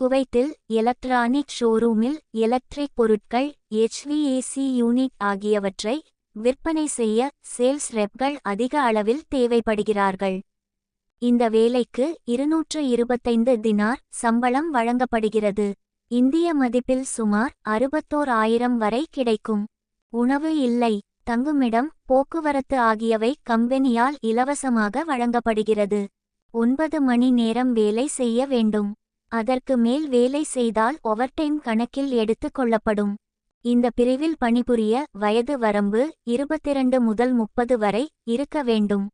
குவைத்தில் எலக்ட்ரானிக் ஷோரூமில் எலக்ட்ரிக் பொருட்கள் HVAC யூனிட் ஆகியவற்றை விற்பனை செய்ய சேல்ஸ் ரெப்கள் அதிக அளவில் தேவைப்படுகிறார்கள். இந்த வேலைக்கு இருநூற்று இருபத்தைந்து தினார் சம்பளம் வழங்கப்படுகிறது. இந்திய மதிப்பில் சுமார் அறுபத்தோர் ஆயிரம் வரை கிடைக்கும். உணவு இல்லை தங்குமிடம் போக்குவரத்து ஆகியவை கம்பெனியால் இலவசமாக வழங்கப்படுகிறது. ஒன்பது மணி நேரம் வேலை செய்ய வேண்டும். அதற்கு மேல் வேலை செய்தால் ஓவர்டைம் கணக்கில் எடுத்துக் கொள்ளப்படும். இந்த பிரிவில் பணிபுரிய வயது வரம்பு இருபத்திரண்டு முதல் முப்பது வரை இருக்க வேண்டும்.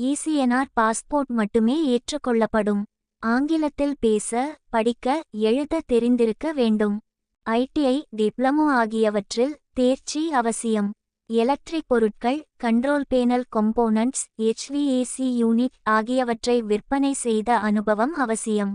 ஈசிஎன்ஆர் பாஸ்போர்ட் மட்டுமே ஏற்றுக்கொள்ளப்படும் ஆங்கிலத்தில் பேச படிக்க எழுத தெரிந்திருக்க வேண்டும். ஐடிஐ டிப்ளமோ ஆகியவற்றில் தேர்ச்சி அவசியம். எலக்ட்ரிக் பொருட்கள் control panel components HVAC unit ஆகியவற்றை விற்பனை செய்த அனுபவம் அவசியம்.